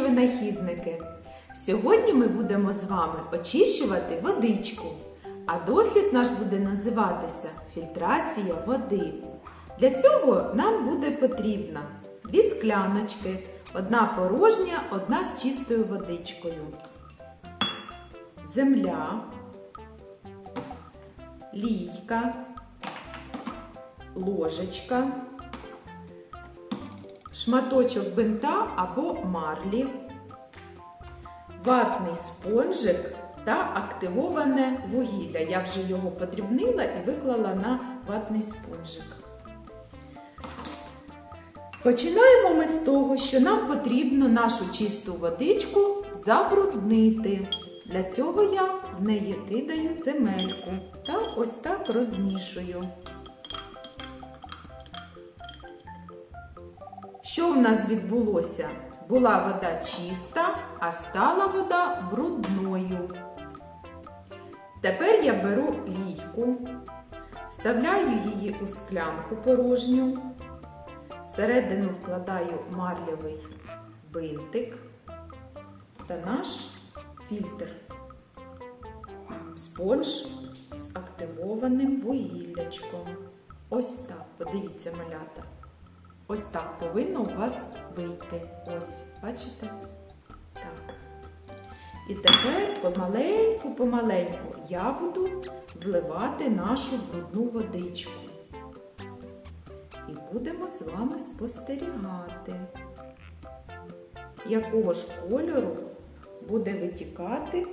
винахідники! Сьогодні ми будемо з вами очищувати водичку, а дослід наш буде називатися фільтрація води. Для цього нам буде потрібно дві скляночки, одна порожня, одна з чистою водичкою, земля, лійка, ложечка шматочок бинта або марлі, ватний спонжик та активоване вугілля. Я вже його подрібнила і виклала на ватний спонжик. Починаємо ми з того, що нам потрібно нашу чисту водичку забруднити. Для цього я в неї кидаю земельку та ось так розмішую. Що в нас відбулося? Була вода чиста, а стала вода брудною. Тепер я беру лійку, вставляю її у склянку порожню, всередину вкладаю марлявий бинтик та наш фільтр. Спонж з активованим вугіллячком. Ось так, подивіться, малята. Ось так повинно у вас вийти. Ось, бачите? Так. І тепер помаленьку-помаленьку я буду вливати нашу брудну водичку. І будемо з вами спостерігати, якого ж кольору буде витікати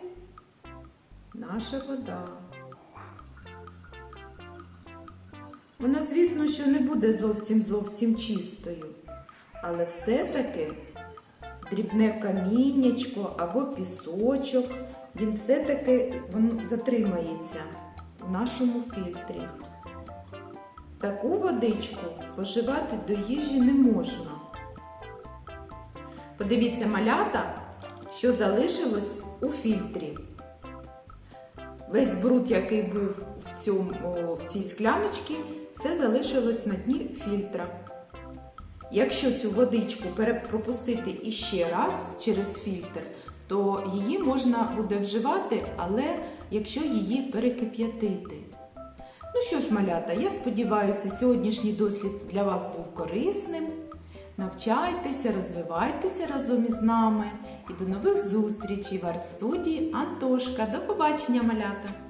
наша вода. Вона, звісно, що не буде зовсім зовсім чистою, але все-таки дрібне каміннячко або пісочок, він все-таки затримається в нашому фільтрі. Таку водичку споживати до їжі не можна. Подивіться малята, що залишилось у фільтрі. Весь бруд, який був в, цьому, в цій скляночці, все залишилось на дні фільтра. Якщо цю водичку пропустити іще раз через фільтр, то її можна буде вживати, але якщо її перекип'ятити. Ну що ж, малята, я сподіваюся, сьогоднішній дослід для вас був корисним. Навчайтеся, розвивайтеся разом із нами і до нових зустрічей в арт-студії Антошка. До побачення, малята!